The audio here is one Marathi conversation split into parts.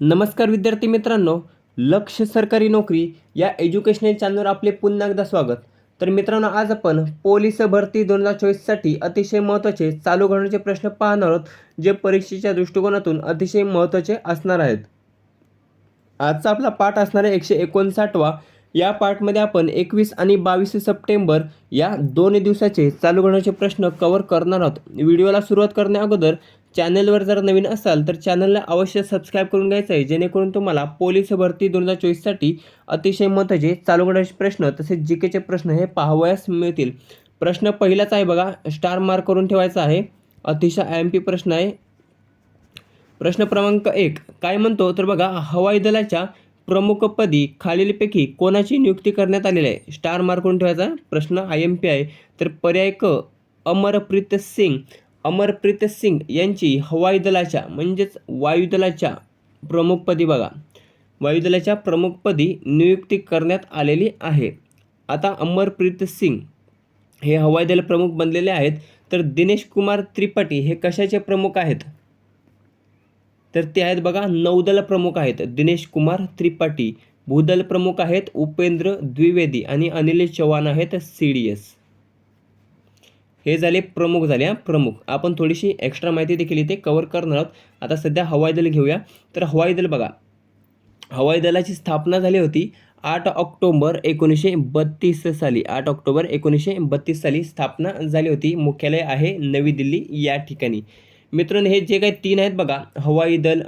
नमस्कार विद्यार्थी मित्रांनो लक्ष सरकारी नोकरी या एज्युकेशनल चॅनलवर आपले पुन्हा एकदा स्वागत. तर मित्रांनो आज आपण पोलीस भरती दोन हजार चोवीससाठी अतिशय महत्त्वाचे चालू घडण्याचे प्रश्न पाहणार आहोत जे परीक्षेच्या दृष्टिकोनातून अतिशय महत्त्वाचे असणार आहेत. आजचा आपला पाठ असणार आहे एकशे एकोणसाठवा. या पार्टमध्ये आपण एकवीस आणि बावीस सप्टेंबर या दोन दिवसाचे चालू घडण्याचे प्रश्न कव्हर करणार आहोत. व्हिडिओला सुरुवात करण्या अगोदर चॅनलवर जर नवीन असाल तर चॅनलला अवश्य सबस्क्राईब करून घ्यायचं आहे. जेणेकरून तुम्हाला पोलीस भरती दोन हजार चोवीससाठी अतिशय महत्त्वाचे चालू घडण्याचे प्रश्न तसेच जी केचे प्रश्न हे पाहावयास मिळतील. प्रश्न पहिलाच आहे बघा स्टार मार्क करून ठेवायचा आहे. अतिशय आय एम पी प्रश्न आहे. प्रश्न क्रमांक एक काय म्हणतो? तर बघा हवाई दलाच्या प्रमुखपदी खालीलपैकी कोणाची नियुक्ती करण्यात आलेली आहे? स्टार मार्क करून ठेवायचा प्रश्न आय एम पी आहे. तर पर्याय क अमरप्रीत सिंग अमरप्रीत सिंग यांची हवाई दलाच्या म्हणजेच वायुदलाच्या प्रमुखपदी बघा. वायुदलाच्या प्रमुखपदी नियुक्ती करण्यात आलेली आहे. आता अमरप्रीत सिंग हे हवाई दल प्रमुख बनलेले आहेत. तर दिनेश कुमार त्रिपाठी हे कशाचे प्रमुख आहेत? तर ते आहेत बघा नौदल प्रमुख आहेत. दिनेश कुमार त्रिपाठी भूदल प्रमुख आहेत उपेंद्र द्विवेदी आणि अनिल चव्हाण आहेत सी डी एस. हे झाले प्रमुख झाले प्रमुख. आपण थोडीशी एक्स्ट्रा माहिती देखील इथे कवर करणार आहोत. आता सध्या हवाई दल घेऊया. तर हवाई दल बघा. हवाई दलाची स्थापना झाली होती आठ ऑक्टोबर एकोणीसशे बत्तीस साली. आठ ऑक्टोबर एकोणीसशे बत्तीस साली स्थापना झाली होती. मुख्यालय आहे नवी दिल्ली या ठिकाणी. मित्रांनो हे जे काही तीन आहेत बघा. हवाई दल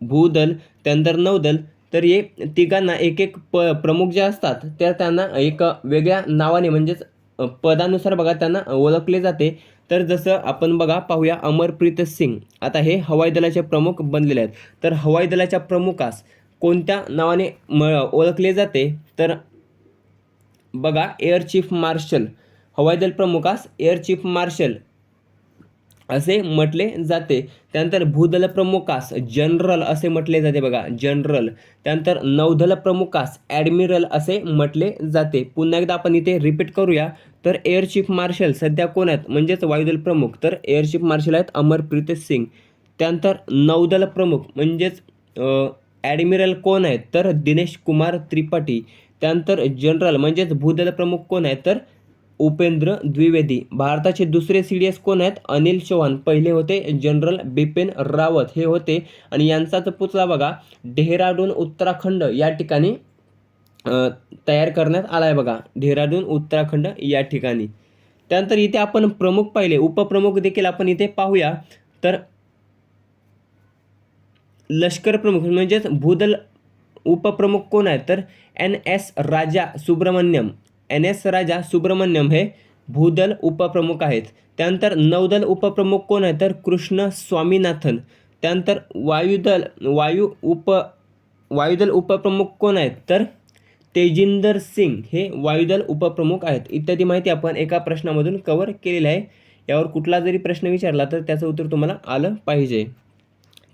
भूदल त्यानंतर नौदल तर हे तिघांना एक एक प प्रमुख जे असतात त्या त्यांना एक वेगळ्या नावाने म्हणजेच पदानुसार बघा त्यांना ओळखले जाते. तर जसं आपण बघा पाहूया अमरप्रीत सिंग. आता हे हवाई दलाचे प्रमुख बनलेले आहेत. तर हवाई दलाच्या प्रमुखास कोणत्या नावाने म ओळखले जाते? तर बघा एअर चीफ मार्शल. हवाई दल प्रमुखास एअर चीफ मार्शल. असे म्हटले जाते. त्यानंतर भूदल प्रमुखास जनरल असे म्हटले जाते बघा. जनरल. त्यानंतर नौदल प्रमुखास ॲडमिरल असे म्हटले जाते. पुन्हा एकदा आपण इथे रिपीट करूया. तर एअर चीफ मार्शल सध्या कोण आहेत? म्हणजेच वायुदल प्रमुख. तर एअर चीफ मार्शल आहेत अमरप्रीत सिंग. त्यानंतर नौदल प्रमुख म्हणजेच ॲडमिरल कोण आहेत? तर दिनेश कुमार त्रिपाठी. त्यानंतर जनरल म्हणजेच भूदल प्रमुख कोण आहेत? तर उपेंद्र द्विवेदी. भारताचे दुसरे सी डी एस कोण आहेत? अनिल चौहान पहिले होते जनरल बिपिन रावत. हे होते आणि यांचाच पुतळा बघा. डेहराडून उत्तराखंड या ठिकाणी तयार करण्यात आला आहे बघा. डेहराडून उत्तराखंड या ठिकाणी. त्यानंतर इथे आपण प्रमुख पाहिले. उपप्रमुख देखील आपण इथे पाहूया. तर लष्कर प्रमुख म्हणजेच भूदल उपप्रमुख कोण आहेत? तर N S Raja Subramanyam. N S Raja Subramanyam हे भूदल उपप्रमुख आहेत. त्यानंतर नौदल उपप्रमुख कोण आहेत तर कृष्ण स्वामीनाथन. त्यानंतर वायुदल वायू उप वायुदल उपप्रमुख कोण आहेत? तर तेजिंदर सिंग हे वायुदल उपप्रमुख आहेत. इत्यादी माहिती आपण एका प्रश्नामधून कवर केलेली आहे. यावर कुठला जरी प्रश्न विचारला तर त्याचं उत्तर तुम्हाला आलं पाहिजे.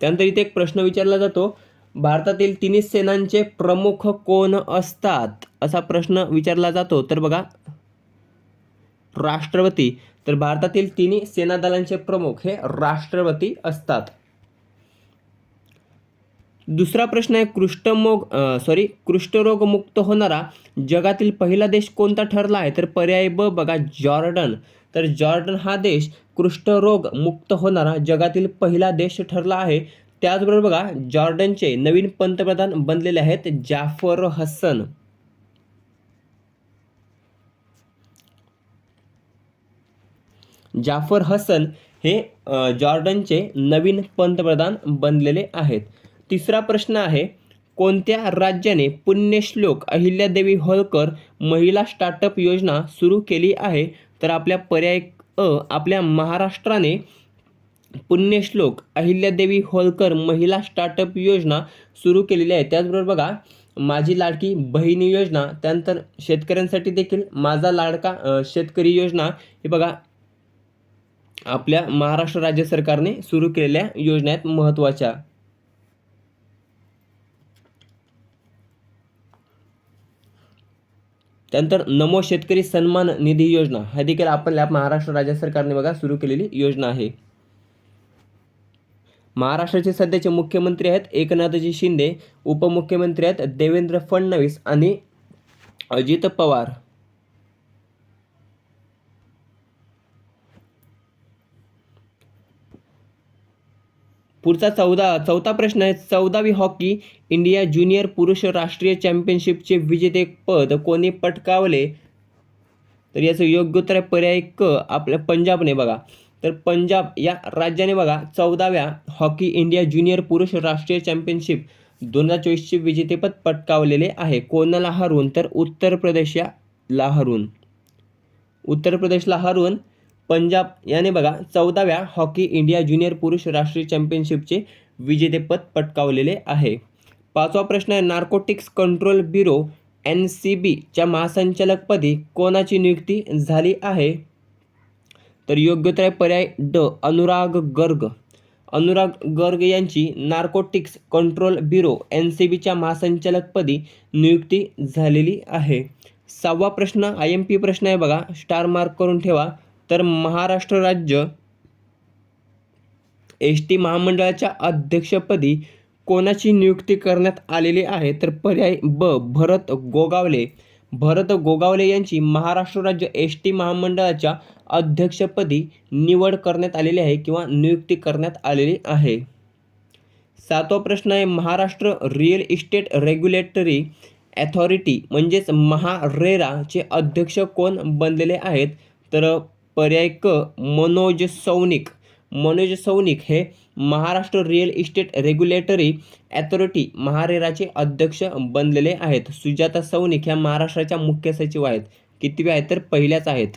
त्यानंतर इथे एक प्रश्न विचारला जातो. भारतातील तिन्ही सेनांचे प्रमुख कोण असतात? असा प्रश्न विचारला जातो. तर बघा. राष्ट्रपती. तर भारतातील तिन्ही सेना दलांचे प्रमुख हे राष्ट्रपती असतात. दुसरा प्रश्न आहे कृष्ठमोग सॉरी कृष्ठरोगमुक्त होणारा जगातील पहिला देश कोणता ठरला आहे? तर पर्याय ब बघा जॉर्डन. तर जॉर्डन हा देश कृष्ठरोग मुक्त होणारा जगातील पहिला देश ठरला आहे. त्याचबरोबर बघा जॉर्डनचे नवीन पंतप्रधान बनलेले आहेत जाफर हसन. जाफर हसन हे जॉर्डनचे नवीन पंतप्रधान बनलेले आहेत. तिसरा प्रश्न आहे कोणत्या राज्याने पुण्यश्लोक अहिल्यादेवी होळकर महिला स्टार्टअप योजना सुरू केली आहे? तर आपल्या पर्याय अ आपल्या महाराष्ट्राने पुण्यश्लोक अहिल्यादेवी होळकर महिला स्टार्टअप योजना सुरू केलेली आहे. त्याचबरोबर बघा माझी लाडकी बहिणी योजना त्यानंतर शेतकऱ्यांसाठी देखील माझा लाडका शेतकरी योजना हे बघा आपल्या महाराष्ट्र राज्य सरकारने सुरू केलेल्या योजना आहेत महत्त्वाच्या. त्यानंतर नमो शेतकरी सन्मान निधी योजना हा देखील आपल्या महाराष्ट्र राज्य सरकारने बघा सुरू केलेली योजना आहे. महाराष्ट्राचे सध्याचे मुख्यमंत्री आहेत एकनाथजी शिंदे उपमुख्यमंत्री आहेत देवेंद्र फडणवीस आणि अजित पवार. पुढचा चौदा चौथा प्रश्न आहे चौदावी हॉकी इंडिया ज्युनियर पुरुष राष्ट्रीय चॅम्पियनशिपचे विजेतेपद कोणी पटकावले? तर याचं योग्य उत्तर आहे पर्याय क आपल्या पंजाबने बघा. तर पंजाब या राज्याने बघा चौदाव्या हॉकी इंडिया ज्युनियर पुरुष राष्ट्रीय चॅम्पियनशिप दोन हजार चोवीसचे विजेतेपद पटकावलेले आहे. कोणाला हरवून तर उत्तर प्रदेश या हरवून उत्तर प्रदेशला हरवून पंजाब याने बघा चौदाव्या हॉकी इंडिया ज्युनियर पुरुष राष्ट्रीय चॅम्पियनशिपचे विजेतेपद पटकावलेले आहे. पाचवा प्रश्न आहे narcotics control bureau N C बीच्या महासंचालकपदी कोणाची नियुक्ती झाली आहे? तर योग्य पर्याय ड अनुराग गर्ग. अनुराग गर्ग यांची narcotics control bureau N C बीच्या महासंचालकपदी नियुक्ती झालेली आहे. सहावा प्रश्न आय एम पी प्रश्न आहे बघा. स्टार मार्क करून ठेवा. तर महाराष्ट्र राज्य एस टी महामंडळाच्या अध्यक्षपदी कोणाची नियुक्ती करण्यात आलेली आहे? तर पर्याय ब भरत गोगावले. भरत गोगावले यांची महाराष्ट्र राज्य एस टी महामंडळाच्या अध्यक्षपदी निवड करण्यात आलेली आहे किंवा नियुक्ती करण्यात आलेली आहे. सातवा प्रश्न आहे Maharashtra real estate regulatory authority म्हणजेच महारेराचे अध्यक्ष कोण बनलेले आहेत? तर पर्याय क मनोज सौनिक. मनोज सौनिक हे Maharashtra real estate regulatory authority महारेराचे अध्यक्ष बनलेले आहेत. सुजाता सौनिक ह्या महाराष्ट्राच्या मुख्य सचिव आहेत. कितव्या आहेत? तर पहिल्याच आहेत.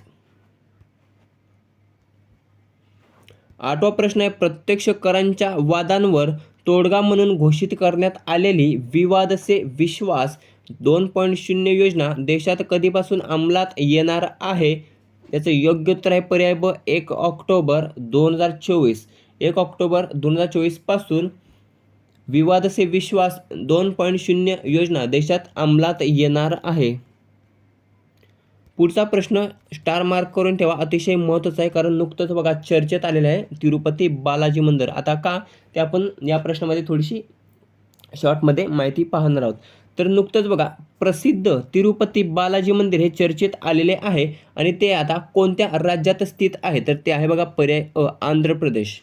आठवा प्रश्न आहे प्रत्यक्ष करांच्या वादांवर तोडगा म्हणून घोषित करण्यात आलेली विवाद से विश्वास दोन पॉईंट शून्य योजना देशात कधीपासून अंमलात येणार आहे? याचं योग्य उत्तर आहे पर्याय ब एक ऑक्टोबर दोन हजार चोवीस. एक ऑक्टोबर दोन हजार चोवीसपासून विवाद से विश्वास दोन पॉईंट शून्य योजना देशात अंमलात येणार आहे. पुढचा प्रश्न स्टार मार्क करून ठेवा. अतिशय महत्त्वाचा आहे कारण नुकतंच बघा चर्चेत आलेलं आहे तिरुपती बालाजी मंदिर. आता का? ते आपण या प्रश्नामध्ये थोडीशी शॉर्टमध्ये माहिती पाहणार आहोत. तर नुकतंच बघा प्रसिद्ध तिरुपती बालाजी मंदिर हे चर्चेत आलेले आहे आणि ते आता कोणत्या राज्यात स्थित आहे? तर ते आहे बघा पर्याय अ आंध्र प्रदेश.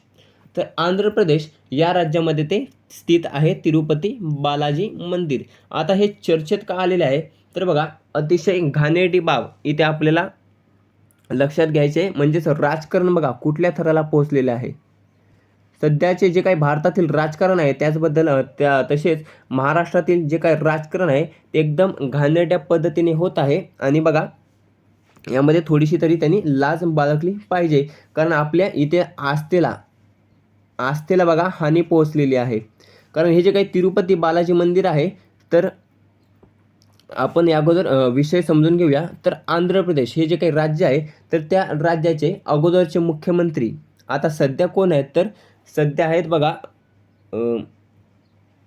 तर आंध्र प्रदेश या राज्यामध्ये ते स्थित आहे तिरुपती बालाजी मंदिर. आता हे चर्चेत का आलेले आहे? तर बघा अतिशय घाणेरडी बाब इथे आपल्याला लक्षात घ्यायचे म्हणजेच राजकारण बघा कुठल्या थराला पोहोचलेले आहे? सध्याचे जे काही भारतातील राजकारण आहे त्याचबद्दल त्या तसेच महाराष्ट्रातील जे काही राजकारण आहे ते एकदम घाणेरड्या पद्धतीने होत आहे. आणि बघा यामध्ये थोडीशी तरी त्यांनी लाज बाळगली पाहिजे. कारण आपल्या इथे आस्थेला आस्थेला बघा हानी पोहोचलेली आहे. कारण हे जे काही तिरुपती बालाजी मंदिर आहे तर आपण या अगोदर विषय समजून घेऊया. तर आंध्र प्रदेश हे जे काही राज्य आहे तर त्या राज्याचे अगोदरचे मुख्यमंत्री आता सध्या कोण आहेत? तर सध्या आहेत बघा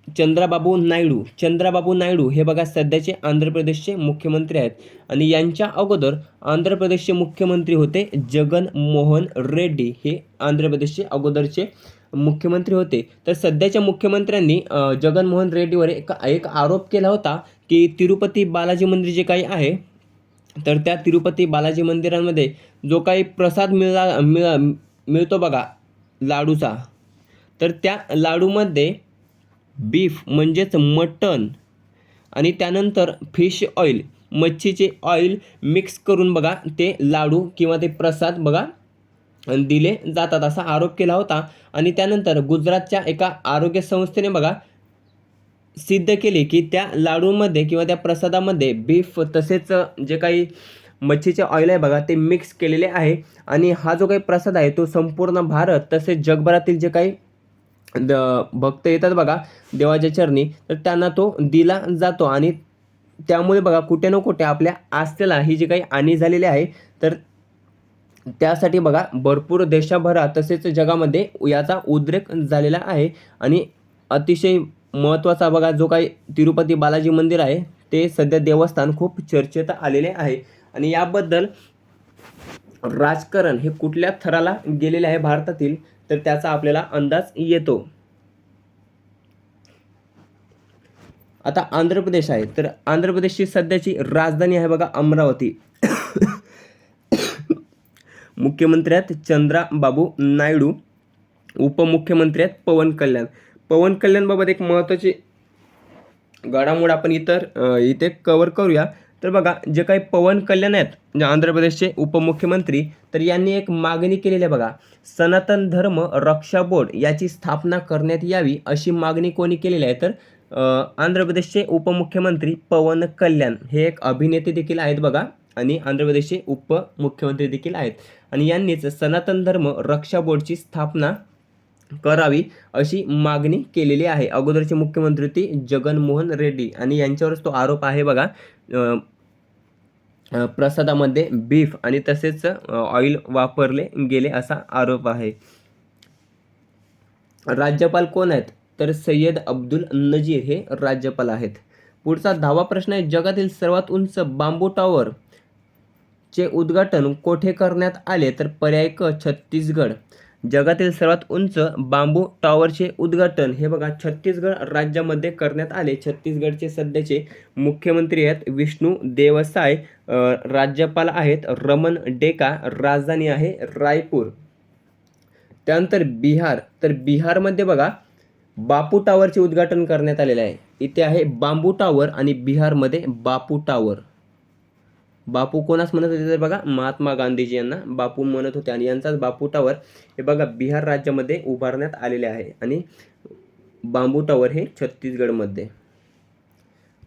चंद्राबाबू नायडू. चंद्राबाबू नायडू हे बघा सध्याचे आंध्र प्रदेशचे मुख्यमंत्री आहेत. आणि यांच्या अगोदर आंध्र प्रदेशचे मुख्यमंत्री होते जगन मोहन रेड्डी हे आंध्र प्रदेशचे अगोदरचे मुख्यमंत्री होते. तर सध्याच्या मुख्यमंत्र्यांनी जगनमोहन रेड्डीवर एक एक आरोप केला होता की तिरुपती बालाजी मंदिर जे काही आहे तर त्या तिरुपती बालाजी मंदिरांमध्ये जो काही प्रसाद मिळा मिळ मिळतो बघा लाडूचा तर त्या लाडूमध्ये बीफ म्हणजेच मटण आणि त्यानंतर फिश ऑइल मच्छीचे ऑइल मिक्स करून बघा ते लाडू किंवा ते प्रसाद बघा दिले जातात असा आरोप केला होता. आणि त्यानंतर गुजरातच्या एका आरोग्य संस्थेने बघा सिद्ध केले की त्या लाडूमध्ये किंवा त्या प्रसादामध्ये बीफ तसेच जे काही मच्छीचे ऑइल आहे बघा ते मिक्स केलेले आहे. आणि हा जो काही प्रसाद आहे तो संपूर्ण भारत तसेच जगभरातील जे काही द भक्त येतात बघा देवाच्या चरणी तर त्यांना तो दिला जातो. आणि त्यामुळे बघा कुठे ना कुठे आपल्या आस्थेला ही जी काही हानी झालेली आहे तर त्यासाठी बघा भरपूर देशाभरात तसेच जगामध्ये याचा उद्रेक झालेला आहे. आणि अतिशय महत्त्वाचा बघा जो काही तिरुपती बालाजी मंदिर आहे ते सध्या देवस्थान खूप चर्चेत आलेले आहे. आणि याबद्दल राजकारण हे कुठल्या थराला गेलेले आहे भारतातील तर त्याचा आपल्याला अंदाज येतो. आता आंध्र प्रदेश आहे तर आंध्र प्रदेशची सध्याची राजधानी आहे बघा अमरावती. मुख्यमंत्री आहेत चंद्राबाबू नायडू उपमुख्यमंत्री आहेत पवन कल्याण. पवन कल्याणबाबत एक महत्त्वाची घडामोड आपण इतर इथे कवर करूया. तर बघा जे काही पवन कल्याण आहेत म्हणजे आंध्र प्रदेशचे उपमुख्यमंत्री तर यांनी एक मागणी केलेली आहे बघा. सनातन धर्म रक्षा बोर्ड याची स्थापना करण्यात यावी अशी मागणी कोणी केलेली आहे? तर आंध्र प्रदेशचे उपमुख्यमंत्री पवन कल्याण हे एक अभिनेते देखील आहेत बघा. आणि आंध्र प्रदेशचे उपमुख्यमंत्री देखील आहेत. आणि यांनीच सनातन धर्म रक्षा बोर्डची स्थापना करावी अशी मागणी केलेली आहे. अगोदरचे मुख्यमंत्री होती जगनमोहन रेड्डी. आणि यांच्यावरच तो आरोप आहे बघा प्रसादामध्ये बीफ आणि तसेच ऑइल वापरले गेले असा आरोप आहे. राज्यपाल कोण आहेत? तर सय्यद अब्दुल नजीर हे राज्यपाल आहेत. पुढचा दहावा प्रश्न आहे जगातील सर्वात उंच बांबू टॉवर चे उद्घाटन कोठे करण्यात आले तर पर्याय क छत्तीसगड. जगातील सर्वात उंच बांबू टॉवरचे उद्घाटन हे बघा छत्तीसगड राज्यामध्ये करण्यात आले. छत्तीसगडचे सध्याचे मुख्यमंत्री आहेत विष्णू देवसाय राज्यपाल आहेत रमन डेका राजधानी आहे रायपूर. त्यानंतर बिहार तर बिहारमध्ये बघा बापू टावरचे उद्घाटन करण्यात आलेले आहे. इथे आहे बांबू टावर आणि बिहारमध्ये बापू टावर. बापू कोणास म्हणत होते तर बघा महात्मा गांधीजी यांना. बापू म्हणत होते आणि यांचाच बापू टावर हे बघा बिहार राज्यामध्ये उभारण्यात आलेले आहे. आणि बांबू टावर हे छत्तीसगडमध्ये.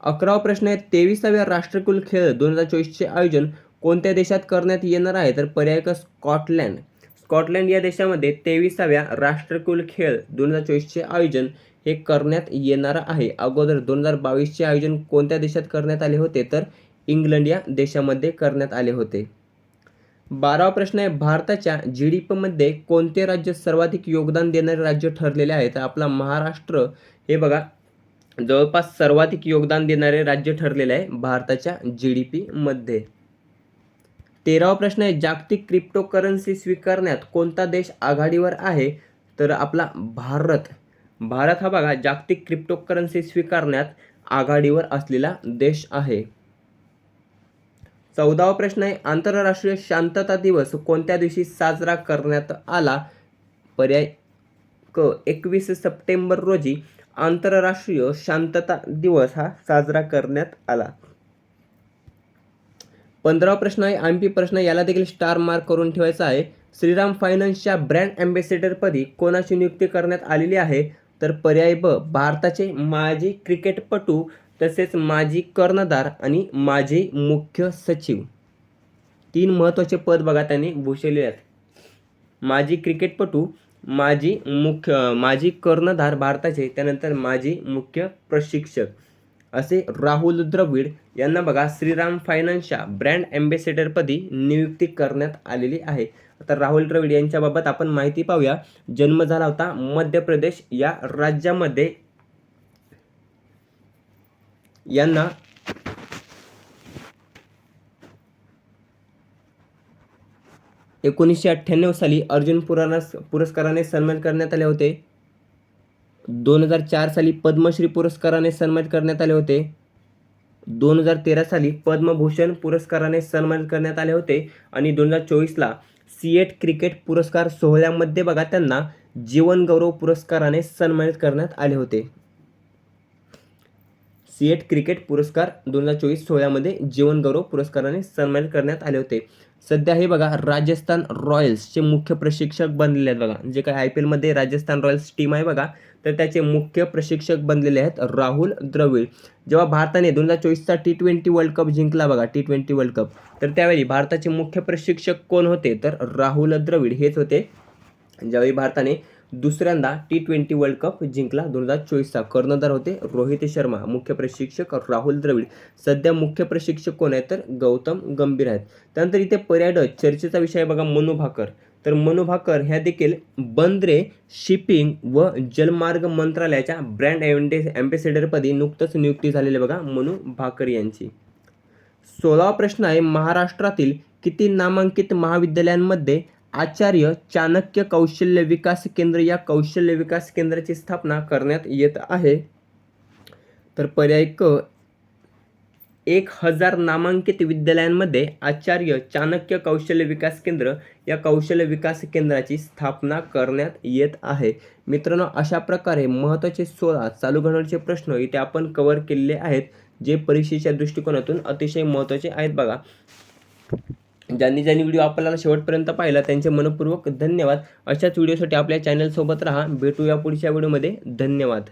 अकरावा प्रश्न आहे तेविसाव्या राष्ट्रकुल खेळ दोन हजार चोवीसचे आयोजन कोणत्या देशात करण्यात येणार आहे? तर पर्याय स्कॉटलँड? स्कॉटलँड या देशामध्ये तेविसाव्या राष्ट्रकुल खेळ दोन हजार चोवीसचे आयोजन हे करण्यात येणार आहे. अगोदर दोन हजार बावीसचे आयोजन कोणत्या देशात करण्यात आले होते? तर इंग्लंड या देशामध्ये करण्यात आले होते. बारावा प्रश्न आहे भारताच्या जी डी पीमध्ये कोणते राज्य सर्वाधिक योगदान देणारे राज्य ठरलेले आहे? तर आपला महाराष्ट्र हे बघा जवळपास सर्वाधिक योगदान देणारे राज्य ठरलेले आहे भारताच्या जी डी पीमध्ये तेरावा प्रश्न आहे जागतिक क्रिप्टोकरन्सी स्वीकारण्यात कोणता देश आघाडीवर आहे? तर आपला भारत. भारत हा बघा जागतिक क्रिप्टोकरन्सी स्वीकारण्यात आघाडीवर असलेला देश आहे. चौदावा प्रश्न आहे आंतरराष्ट्रीय शांतता दिवस कोणत्या दिवशी साजरा करण्यात आला? पर्याय क एकवीस सप्टेंबर रोजी आंतरराष्ट्रीय शांतता दिवस हा साजरा करण्यात आला. पंधरावा प्रश्न आहे आय पी प्रश्न याला देखील स्टार मार्क करून ठेवायचा आहे. श्रीराम फायनान्सच्या ब्रँड अँबॅसेडरपदी कोणाची नियुक्ती करण्यात आलेली आहे? तर पर्याय ब भारताचे माजी क्रिकेटपटू तसेच माजी कर्णधार आणि माजी मुख्य सचिव. तीन महत्त्वाचे पद बघा त्यांनी भूषवले आहेत. माजी क्रिकेटपटू माजी मुख्य माजी कर्णधार भारताचे त्यानंतर माजी मुख्य प्रशिक्षक. असे राहुल द्रविड यांना बघा श्रीराम फायनान्सच्या ब्रँड ॲम्बेसेडरपदी नियुक्ती करण्यात आलेली आहे. आता राहुल द्रविड यांच्याबाबत आपण माहिती पाहूया. जन्म झाला होता मध्य प्रदेश या राज्यामध्ये. यांना एकोणीसशे अठ्ठ्याण्णव साली अर्जुन पुराणास पुरस्काराने सन्मान करण्यात आले होते. दोन हजार चार साली पद्मश्री पुरस्काराने सन्मानित करण्यात आले होते. दोन हजार तेरा साली पद्मभूषण पुरस्काराने सन्मानित करण्यात आले होते. आणि दोन हजार चोवीसला सीएट क्रिकेट पुरस्कार सोहळ्यामध्ये बघा त्यांना जीवनगौरव पुरस्काराने सन्मानित करण्यात आले होते. सीएट क्रिकेट पुरस्कार दोन हजार चोवीस सोहळ्यामध्ये जीवन गौरव पुरस्काराने सन्मानित करण्यात आले होते. सध्या हे बघा राजस्थान रॉयल्सचे मुख्य प्रशिक्षक बनलेले आहेत बघा. जे काही आय पी एलमध्ये राजस्थान रॉयल्स टीम आहे बघा तर त्याचे मुख्य प्रशिक्षक बनलेले आहेत राहुल द्रविड. जेव्हा भारताने दोन हजार चोवीसचा टी ट्वेंटी वर्ल्ड कप जिंकला बघा टी ट्वेंटी वर्ल्ड कप तर त्यावेळी भारताचे मुख्य प्रशिक्षक कोण होते? तर राहुल द्रविड हेच होते. ज्यावेळी भारताने दुसऱ्यांदा टी ट्वेंटी वर्ल्ड कप जिंकला दोन हजार चोवीसचा. कर्णधार होते रोहित शर्मा. मुख्य प्रशिक्षक राहुल द्रविड. सध्या मुख्य प्रशिक्षक कोण आहेत तर गौतम गंभीर आहेत. त्यानंतर इथे पर्यटक चर्चेचा विषय आहे बघा मनु भाकर. तर मनु भाकर ह्या देखील बंदरे शिपिंग व जलमार्ग मंत्रालयाच्या ब्रँड एम्बे अँबेसेडरपदी नुकतंच नियुक्ती झालेली बघा मनु भाकर यांची. सोळावा प्रश्न आहे महाराष्ट्रातील किती नामांकित महाविद्यालयांमध्ये आचार्य चाणक्य कौशल्य विकास केंद्र या कौशल्य विकास केंद्राची स्थापना करण्यात येत आहे. तर पर्याय क एक हजार नामांकित विद्यालयांमध्ये आचार्य चाणक्य कौशल्य विकास केंद्र या कौशल्य विकास केंद्राची स्थापना करण्यात येत आहे. मित्रांनो अशा प्रकारे महत्त्वाचे सोळा चालू घडवण्याचे प्रश्न इथे आपण कव्हर केलेले आहेत जे परीक्षेच्या दृष्टिकोनातून अतिशय महत्त्वाचे आहेत बघा. ज्यांनी ज्यांनी व्हिडिओ आपल्याला शेवटपर्यंत पाहिला त्यांचे मनपूर्वक धन्यवाद. अशाच व्हिडिओसाठी आपल्या चॅनलसोबत राहा. भेटूया पुढच्या व्हिडिओमध्ये. धन्यवाद.